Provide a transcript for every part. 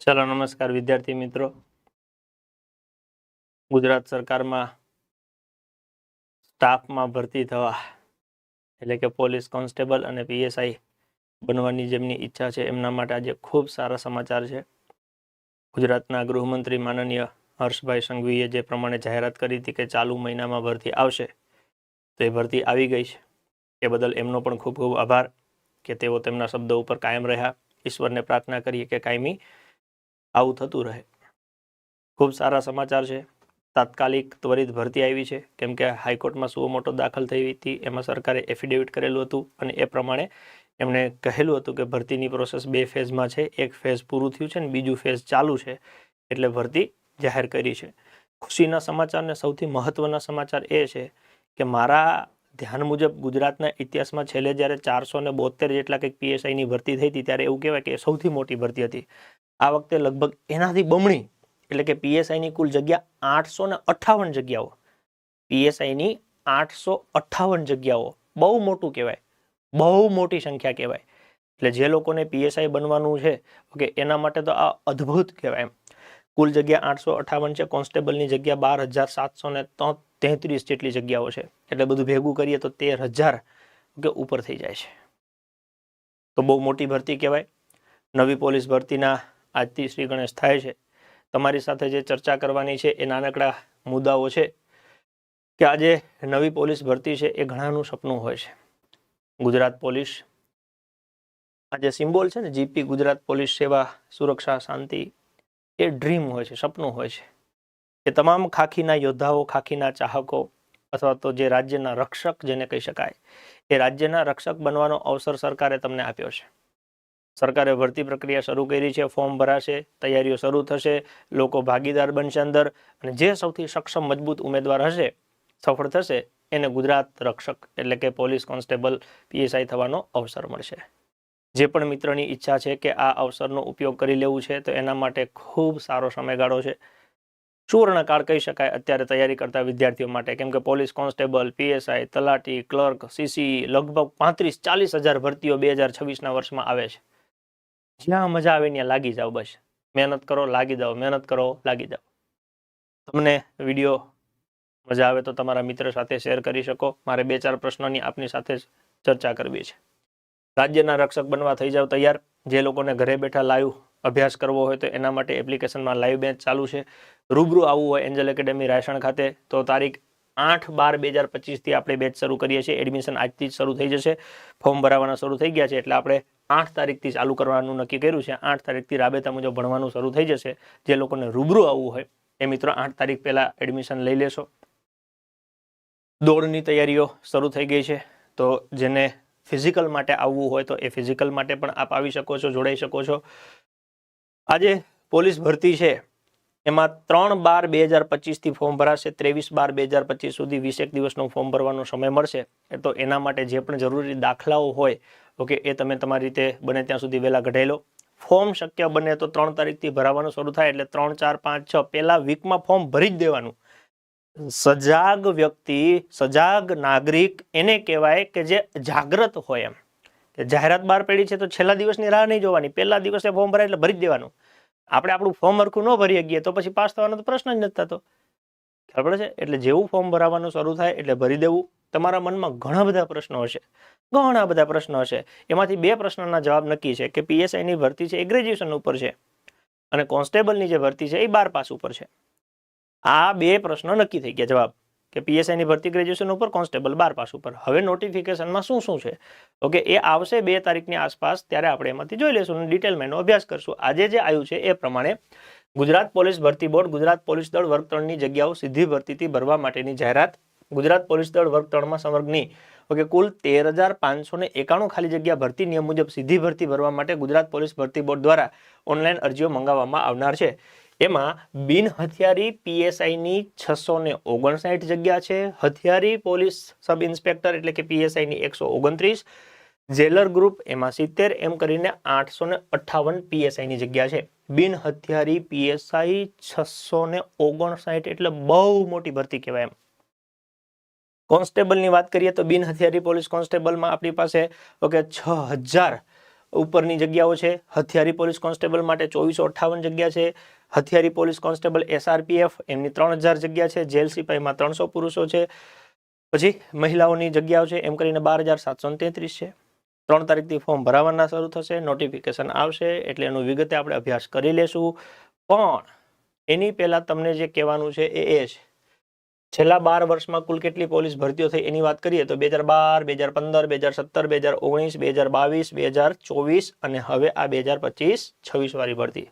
ચાલો, નમસ્કાર વિદ્યાર્થી મિત્રો. ગુજરાત સરકારમાં સ્ટાફમાં ભરતી થવા, એટલે કે પોલીસ કોન્સ્ટેબલ અને પીએસઆઈ બનવાની જેમની ઈચ્છા છે, એમના માટે આજે ખૂબ સારા સમાચાર છે. ગુજરાતના ગૃહમંત્રી માનનીય હર્ષભાઈ સંઘવીએ જે પ્રમાણે જાહેરાત કરી હતી કે ચાલુ મહિનામાં ભરતી આવશે, તો એ ભરતી આવી ગઈ છે. એ બદલ એમનો પણ ખૂબ ખૂબ આભાર કે તેઓ તેમના શબ્દો ઉપર કાયમ રહ્યા. ઈશ્વરને પ્રાર્થના કરીએ કે કાયમી આવું થતું રહે. ખૂબ સારા સમાચાર છે. તાત્કાલિક ત્વરિત ભરતી આવી છે. કેમ કે હાઈકોર્ટમાં સુઓ મોટો દાખલ થઈ હતી. એમાં સરકારે એફિડેવિટ કરેલું હતું અને એ પ્રમાણે એમણે કહેલું હતું કે ભરતીની પ્રોસેસ બે ફેઝમાં છે. એક ફેઝ પૂરું થયું છે ને બીજું ફેઝ ચાલુ છે. એટલે ભરતી જાહેર કરી છે. ખુશીના સમાચારને સૌથી મહત્ત્વના સમાચાર એ છે કે મારા ધ્યાન મુજબ ગુજરાતના ઇતિહાસમાં છેલ્લે જ્યારે ચારસો ને બોતેર જેટલા કંઈક પીએસઆઈની ભરતી થઈ હતી ત્યારે એવું કહેવાય કે સૌથી મોટી ભરતી હતી. આ વખતે લગભગ એનાથી બમણી, એટલે કે પીએસઆઈની કુલ જગ્યા આઠસો ને અઠ્ઠાવન જગ્યાઓ. પીએસઆઈની આઠસો અઠ્ઠાવન જગ્યાઓ. બહુ મોટું કહેવાય. બહુ મોટી સંખ્યા કહેવાય. એટલે જે લોકોને પીએસઆઈ બનવાનું છે, ઓકે, એના માટે તો આ અદ્ભુત કહેવાય એમ. કુલ જગ્યા આઠસો અઠ્ઠાવન છે, કોન્સ્ટેબલની જગ્યા બાર હજાર સાતસો ને તેત્રીસ જેટલી જગ્યાઓ છે. એટલે બધું ભેગું કરીએ તો તેર હજાર કે ઉપર થઈ જાય છે. તો બહુ મોટી ભરતી કહેવાય. નવી પોલીસ ભરતીના આજથી શ્રી ગણેશ થાય છે. તમારી સાથે જે ચર્ચા કરવાની છે એ નાનકડા મુદ્દાઓ છે કે આજે નવી પોલીસ ભરતી છે એ ઘણાનું સપનું હોય છે. ગુજરાત પોલીસ આ જે સિમ્બોલ છે ને જીપી ગુજરાત પોલીસ સેવા સુરક્ષા શાંતિ એ ડ્રીમ હોય છે, સપનું હોય છે. એ તમામ ખાખીના યોદ્ધાઓ, ખાખીના ચાહકો અથવા તો જે રાજ્યના રક્ષક જેને કહી શકાય, એ રાજ્યના રક્ષક બનવાનો અવસર સરકારે તમને આપ્યો છે. સરકારે ભરતી પ્રક્રિયા શરૂ કરી છે, ફોર્મ ભરાશે, તૈયારીઓ શરૂ થશે, લોકો ભાગીદાર બનશે અંદર અને જે સૌથી સક્ષમ મજબૂત ઉમેદવાર હશે, સફળ થશે, એને ગુજરાત રક્ષક એટલે કે પોલીસ કોન્સ્ટેબલ પીએસઆઈ થવાનો અવસર મળશે. જે પણ મિત્રની ઈચ્છા છે કે આ અવસરનો ઉપયોગ કરી લેવું છે, તો એના માટે ખૂબ સારો સમયગાળો છે. સુવર્ણકાળ કહી શકાય, અત્યારે તૈયારી કરતા વિદ્યાર્થીઓ માટે, કેમ કે પોલીસ કોન્સ્ટેબલ, પીએસઆઈ, તલાટી, ક્લર્ક સીસી લગભગ પાંત્રીસ ચાલીસ હજાર ભરતીઓ બે હજાર છવ્વીસના વર્ષમાં આવે છે. જ્યાં મજા આવે ત્યાં લાગી જાઓ બસ. મહેનત કરો, લાગી જાઓ. મહેનત કરો, લાગી જાઓ. તમને વીડિયો મજા આવે તો તમારા મિત્ર સાથે શેર કરી શકો. મારે બે ચાર પ્રશ્નોની આપની સાથે ચર્ચા કરવી છે. રાજ્યના રક્ષક બનવા થઈ જાવ તૈયાર. જે લોકોને ઘરે બેઠા લાઈવ અભ્યાસ કરવો હોય તો એના માટે એપ્લિકેશનમાં લાઈવ બેચ ચાલુ છે. રૂબરૂ આવવું હોય એન્જલ એકેડેમી રાયસણ ખાતે, તો તારીખ આઠ બાર બે હજાર પચીસથી આપણે બેચ શરૂ કરીએ છીએ. એડમિશન આજથી જ શરૂ થઈ જશે. ફોર્મ ભરાવાના શરૂ થઈ ગયા છે એટલે આપણે આઠ તારીખથી ચાલુ કરવાનું નક્કી કર્યું છે. આઠ તારીખથી રાબેતા મુજબ ભણવાનું શરૂ થઈ જશે. જે લોકોને રૂબરૂ આવવું હોય એ મિત્રો આઠ તારીખ પહેલાં એડમિશન લઈ લેશો. દોડની તૈયારીઓ શરૂ થઈ ગઈ છે. તો જેને ફિઝિકલ માટે આવવું હોય તો એ ફિઝિકલ માટે પણ આપ આવી શકો છો, જોડાઈ શકો છો. આજે પોલીસ ભરતી છે. એમાં ત્રણ બાર બે હજાર પચીસથી ફોર્મ ભરાશે, ત્રેવીસ બાર બે હજાર પચીસ સુધી વીસેક દિવસનો ફોર્મ ભરવાનો સમય મળશે. તો એના માટે જે પણ જરૂરી દાખલાઓ હોય, ઓકે, એ તમે તમારી રીતે બને ત્યાં સુધી વહેલા કઢાઈ લો. ફોર્મ શક્ય બને તો ત્રણ તારીખથી ભરાવાનું શરૂ થાય એટલે ત્રણ, ચાર, પાંચ, છ પહેલા વીકમાં ફોર્મ ભરી જ દેવાનું. સજાગ વ્યક્તિ, સજાગ નાગરિક એને કહેવાય કે જે જાગ્રત હોય એમ. કે જાહેરાત બહાર પડી છે તો છેલ્લા દિવસની રાહ નહીં જોવાની. પહેલા દિવસે ફોર્મ ભરાય એટલે ભરી જ દેવાનું. આપણે આપણું ફોર્મ હરખું ન ભરી શકીએ તો પછી પાસ થવાનો તો પ્રશ્ન જ નથી થતો. ખ્યાલ પડે છે? એટલે જેવું ફોર્મ ભરાવાનું શરૂ થાય એટલે ભરી દેવું. તમારા મનમાં ઘણા બધા પ્રશ્નો હશે. ઘણા બધા પ્રશ્નો હશે. એમાંથી બે પ્રશ્નોના જવાબ નક્કી છે કે પીએસઆઈની ભરતી છે એ ગ્રેજ્યુએશન ઉપર છે અને કોન્સ્ટેબલની જે ભરતી છે એ બાર પાસ ઉપર છે. આ બે પ્રશ્નો નક્કી થઈ ગયા જવાબ. કે પીએસઆઈની ભરતી ગ્રેજ્યુએશન ઉપર કોન્સ્ટેબલ બાર પાસ ઉપર. હવે નોટિફિકેશનમાં શું શું છે? ઓકે એ આવશે બે તારીખની આસપાસ, ત્યારે આપણે એમાંથી જોઈ લઈશું અને ડિટેલમાં એનો અભ્યાસ કરશું. આજે જે આવ્યું છે એ પ્રમાણે ગુજરાત પોલીસ ભરતી બોર્ડ, ગુજરાત પોલીસ દળ વર્ગ ત્રણની જગ્યાઓ સીધી ભરતીથી ભરવા માટેની જાહેરાત. ગુજરાત પોલીસ દળ વર્ગ ત્રણમાં સંવર્ગની ઓકે કુલ તેર હજાર પાંચસો ને એકાણું ખાલી જગ્યા ભરતી, નિયમ મુજબ સીધી ભરતી ભરવા માટે ગુજરાત પોલીસ ભરતી બોર્ડ દ્વારા ઓનલાઈન અરજીઓ મંગાવવામાં આવનાર છે. એમાં બિન હથિયારી પીએસઆઈની છસો ને ઓગણસાઠ જગ્યા છે. હથિયારી પોલીસ સબ ઇન્સ્પેક્ટર એટલે કે પીએસઆઈની એકસો ઓગણત્રીસ. જેલર ગ્રુપ એમાં સિત્તેર, એમ કરીને આઠસો ને અઠ્ઠાવન પીએસઆઈની જગ્યા છે. બિન હથિયારી પીએસઆઈ છસો ને ઓગણસાઠ એટલે બહુ મોટી ભરતી કહેવાય એમ. કોન્સ્ટેબલની વાત કરીએ તો બિન હથિયારી પોલીસ કોન્સ્ટેબલમાં આપણી પાસે ઓકે છ હજાર ઉપરની જગ્યાઓ છે. હથિયારી પોલીસ કોન્સ્ટેબલ માટે ચોવીસો અઠ્ઠાવન જગ્યા છે. હથિયારી પોલીસ કોન્સ્ટેબલ એસઆરપીએફ એમની ત્રણ હજાર જગ્યા છે. જેલ સિપાહીમાં ત્રણસો પુરુષો છે. પછી મહિલાઓની જગ્યાઓ છે. એમ કરીને બાર હજાર સાતસો તેત્રીસ છે. ત્રણ તારીખથી ફોર્મ ભરાવાના શરૂ થશે. નોટિફિકેશન આવશે એટલે એનું વિગતે આપણે અભ્યાસ કરી લેશું. પણ એની પહેલાં તમને જે કહેવાનું છે એ એ છે છેલ્લા બાર વર્ષમાં કુલ કેટલી પોલીસ ભરતીઓ થઈ એની વાત કરીએ તો બે હજાર બાર, બે હજાર પંદર, બે હજાર સત્તર, બે હજાર ઓગણીસ, બે હજાર બાવીસ, બે હજાર ચોવીસ અને હવે આ બે હજાર પચીસ, છવ્વીસ વાળી ભરતી.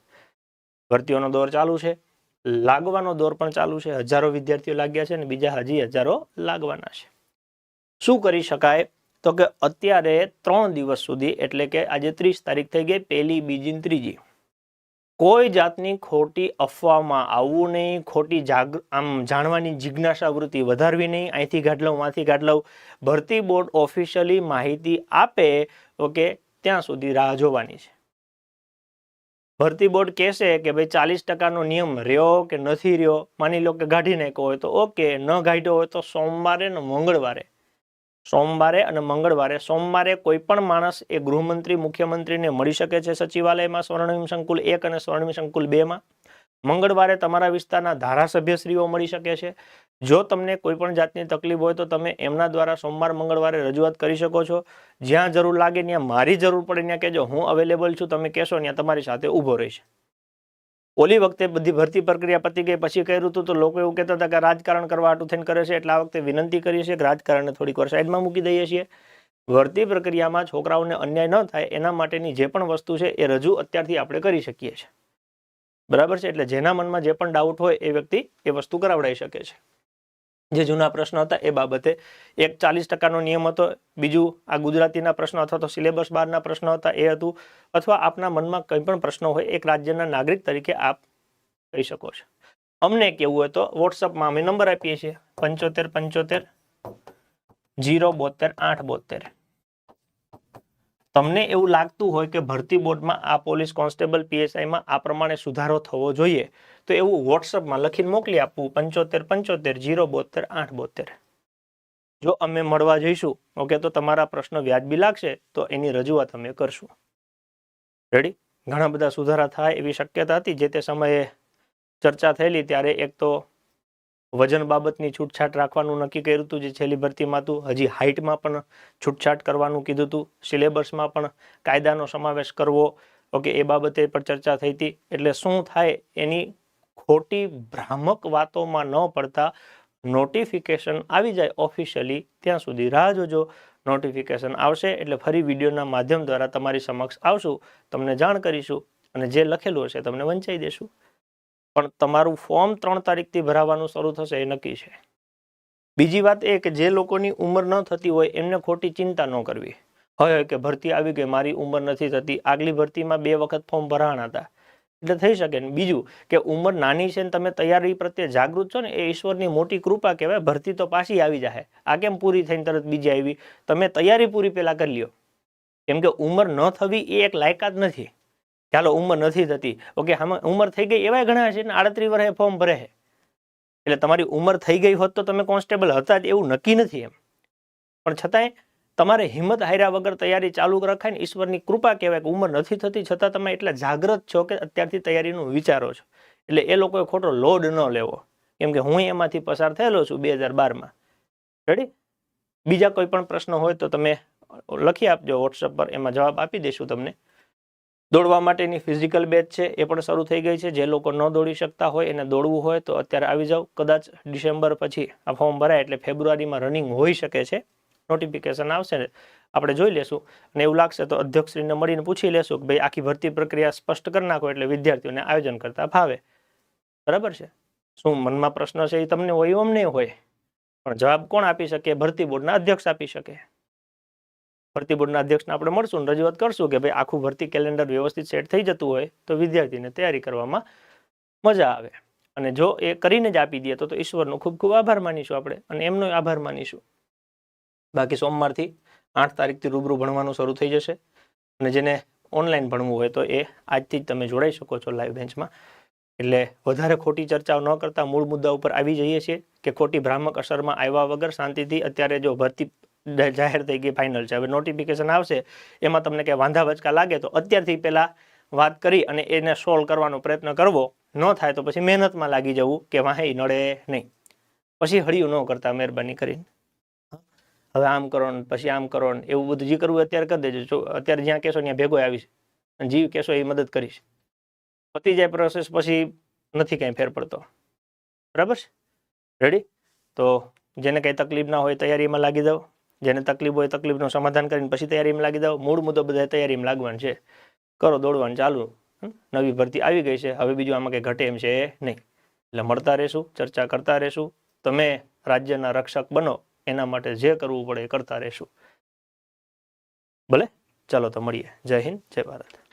ભરતીઓનો દોર ચાલુ છે, લાગવાનો દોર પણ ચાલુ છે, હજારો વિદ્યાર્થીઓ લાગ્યા છે અને બીજા હજી હજારો લાગવાના છે. શું કરી શકાય? તો કે અત્યારે ત્રણ દિવસ સુધી, એટલે કે આજે ત્રીસ તારીખ થઈ ગઈ, પહેલી, બીજી ત્રીજી. કોઈ જાતની ખોટી અફવામાં આવવું નહીં, ખોટી જાગ, આમ જાણવાની જિજ્ઞાસા વૃત્તિ વધારવી નહીં. અહીંથી ગાઢ લઉં આથી ગાઢ લઉં ભરતી બોર્ડ ઓફિશિયલી માહિતી આપે, ઓકે, ત્યાં સુધી રાહ જોવાની છે. ભરતી બોર્ડ કહેશે કે ભાઈ ચાલીસ ટકાનો નિયમ રહ્યો કે નથી રહ્યો, માની લો કે ગાઢી નાખ્યો હોય તો ઓકે, ન ગાઢ્યો હોય તો સોમવારે ને મંગળવારે. સોમવારે અને મંગળવારે સોમવારે કોઈ પણ માણસ એ ગૃહમંત્રી, મુખ્યમંત્રીને મળી શકે છે સચિવાલયમાં સ્વર્ણિમ સંકુલ એક અને સ્વર્ણિમ સંકુલ બેમાં મંગળવારે તમારા વિસ્તારના ધારાસભ્યશ્રીઓ મળી શકે છે. જો તમને કોઈ પણ જાતની તકલીફ હોય તો તમે એમના દ્વારા સોમવાર, મંગળવારે રજૂઆત કરી શકો છો. જ્યાં જરૂર લાગે ત્યાં મારી જરૂર પડે, ત્યાં કહેજો. હું અવેલેબલ છું, તમે કહેશો, ત્યાં તમારી સાથે ઊભો રહીશ. ઓલી વખતે બધી ભરતી પ્રક્રિયા પતી ગઈ, પછી કર્યું હતું તો લોકો એવું કહેતા હતા કે રાજકારણ કરવા આટું થઈને કરે છે, એટલે આ વખતે વિનંતી કરીએ છીએ કે રાજકારણને થોડીક વાર સાઈડમાં મૂકી દઈએ છીએ. ભરતી પ્રક્રિયામાં છોકરાઓને અન્યાય ન થાય, એના માટેની જે પણ વસ્તુ છે એ રજૂ અત્યારથી આપણે કરી શકીએ છીએ. બરાબર છે? એટલે જેના મનમાં જે પણ ડાઉટ હોય એ વ્યક્તિ એ વસ્તુ કરાવડાવી શકે છે. જે જૂના પ્રશ્નો હતા એ બાબતે એક ચાલીસ ટકાનો નિયમ હતો. બીજું આ ગુજરાતીના પ્રશ્નો અથવા તો સિલેબસ બારના પ્રશ્નો હતા એ હતું. અથવા આપના મનમાં કંઈ પણ પ્રશ્નો હોય એક રાજ્યના નાગરિક તરીકે આપ કહી શકો છો. અમને કેવું હોય તો વોટ્સઅપમાં અમે નંબર આપીએ છીએ પંચોતેર પંચોતેર જીરો બોતેર આઠ બોતેર. તમને એવું લાગતું હોય કે ભરતી બોર્ડમાં આ પોલીસ કોન્સ્ટેબલ પીએસઆઈમાં આ પ્રમાણે સુધારો થવો જોઈએ, તો એવું વોટ્સઅપમાં લખીને મોકલી આપવું. પંચોતેર પંચોતેર જીરો બોતેર આઠ બોતેર જો અમે મળવા જઈશું, ઓકે, તો તમારા પ્રશ્નો વ્યાજબી લાગશે, તો એની રજૂઆત અમે કરશું. રેડી ઘણા બધા સુધારા થાય એવી શક્યતા હતી, જે તે સમયે ચર્ચા થયેલી, ત્યારે એક તો વજન બાબતની છૂટછાટ રાખવાનું નક્કી કર્યું હતું, જે છેલ્લી ભરતીમાં હતું. હજી હાઇટમાં પણ છૂટછાટ કરવાનું કીધું હતું. સિલેબસમાં પણ કાયદાનો સમાવેશ કરવો, ઓકે, એ બાબતે પણ ચર્ચા થઈ હતી. એટલે શું થાય, એની ખોટી ભ્રામક વાતોમાં ન પડતા નોટિફિકેશન આવી જાય ઓફિશિયલી, ત્યાં સુધી રાહ જોજો. નોટિફિકેશન આવશે, એટલે ફરી વિડીયોના માધ્યમ દ્વારા તમારી સમક્ષ આવશું. તમને જાણ કરીશું અને જે લખેલું હશે, તમને વંચાઈ દેશું. પણ તમારું ફોર્મ ત્રણ તારીખથી ભરાવાનું શરૂ થશે, એ નક્કી છે. બીજી વાત એ કે જે લોકોની ઉંમર ન થતી હોય, એમને ખોટી ચિંતા ન કરવી. હોય કે ભરતી આવી ગઈ, મારી ઉંમર નથી થતી. આગલી ભરતીમાં બે વખત ફોર્મ ભરાણા હતા. એટલે થઈ શકે ને. બીજું કે ઉંમર નાની છે ને, તમે તૈયારી પ્રત્યે જાગૃત છો ને, એ ઈશ્વરની મોટી કૃપા કહેવાય, ભરતી તો પાછી આવી જાય આ કેમ પૂરી થઈને તરત બીજી આવી? તમે તૈયારી પૂરી પહેલાં કરી લ્યો. કેમ કે ઉંમર ન થવી એ એક લાયકાત નથી. ચાલો ઉંમર નથી થતી. ઓકે, આમાં ઉંમર થઈ ગઈ એવાય ઘણા છે ને આડત્રીસ વર્ષે ફોર્મ ભરે એટલે તમારી ઉંમર થઈ ગઈ હોત તો તમે કોન્સ્ટેબલ હતા જ, એવું નક્કી નથી એમ. પણ છતાંય તમારે હિંમત હાર્યા વગર તૈયારી ચાલુ રખાય ને ઈશ્વરની કૃપા કહેવાય કે ઉંમર નથી થતી, છતાં તમે એટલા જાગ્રત છો કે અત્યારથી તૈયારીનું વિચારો છો. એટલે એ લોકોએ ખોટો લોડ ન લેવો. કેમ કે હું એમાંથી પસાર થયેલો છું બે હજાર બારમાં. રેડી બીજા કોઈ પણ પ્રશ્ન હોય તો તમે લખી આપજો વોટ્સઅપ પર એમાં જવાબ આપી દઈશું તમને. દોડવા માટેની ફિઝિકલ બેચ છે, એ પણ શરૂ થઈ ગઈ છે. જે લોકો ન દોડી શકતા હોય એને દોડવું હોય તો અત્યારે આવી જાઓ. કદાચ ડિસેમ્બર પછી આ ફોર્મ ભરાય એટલે ફેબ્રુઆરીમાં રનિંગ હોઈ શકે છે. નોટિફિકેશન આવશે ને આપણે જોઈ લેશું. અને એવું લાગશે તો અધ્યક્ષશ્રીને મળીને પૂછી લેશું કે ભાઈ આખી ભરતી પ્રક્રિયા સ્પષ્ટ કરી નાખો એટલે વિદ્યાર્થીઓને આયોજન કરતા ફાવે. બરાબર છે? શું મનમાં પ્રશ્ન છે એ તમને હોય એમ નહીં હોય? પણ જવાબ કોણ આપી શકે? ભરતી બોર્ડના અધ્યક્ષ આપી શકે. ભરતી બોર્ડના અધ્યક્ષને આપણે મળશું અને રજૂઆત કરશું કે ભાઈ આખું ભરતી કેલેન્ડર વ્યવસ્થિત સેટ થઈ જતું હોય તો વિદ્યાર્થીને તૈયારી કરવામાં મજા આવે. અને જો એ કરીને જ આપી દઈએ તો ઈશ્વરનો ખૂબ ખૂબ આભાર માનીશું આપણે અને એમનો આભાર માનીશું. બાકી સોમવારથી આઠ તારીખથી રૂબરૂ ભણવાનું શરૂ થઈ જશે અને જેને ઓનલાઈન ભણવું હોય તો એ આજથી જ તમે જોડાઈ શકો છો લાઈવ બેન્ચમાં. એટલે વધારે ખોટી ચર્ચાઓ ન કરતા, મૂળ મુદ્દા ઉપર આવી જઈએ છીએ કે ખોટી ભ્રામક અસરમાં આવ્યા વગર શાંતિથી અત્યારે જો ભરતી જાહેર થઈ ગઈ ફાઇનલ છે. હવે નોટિફિકેશન આવશે, એમાં તમને કે વાંધા વચકા લાગે તો અત્યારથી પહેલાં વાત કરી અને એને સોલ્વ કરવાનો પ્રયત્ન કરવો. ન થાય તો પછી મહેનતમાં લાગી જવું કે વાહે નડે નહીં. પછી હળિયું ન કરતા મહેરબાની કરીને. હવે આમ કરો ને પછી આમ કરો ને એવું બધું જે કરવું અત્યારે કરી દેજો. અત્યારે જ્યાં કહેશો ત્યાં ભેગો આવીશ અને જીવ કહેશો એ મદદ કરીશ. પતી જાય પ્રોસેસ પછી નથી કાંઈ ફેર પડતો. બરાબર છે? રેડી તો જેને કંઈ તકલીફ ના હોય તૈયારીમાં લાગી દો જેને તકલીફ હોય તકલીફનું સમાધાન કરીને પછી તૈયારીમાં લાગી દો મૂળ મુદ્દો બધા તૈયારીમાં લાગવાનું છે. કરો, દોડવાનું ચાલુ? નવી ભરતી આવી ગઈ છે. હવે બીજું આમાં કંઈ ઘટે એમ છે નહીં. એટલે મળતા રહેશું, ચર્ચા કરતા રહેશું. તમે રાજ્યના રક્ષક બનો. એના માટે જે કરવું પડે એ કરતા રહેશું. ભલે? ચાલો તો મળીએ. જય હિન્દ, જય ભારત.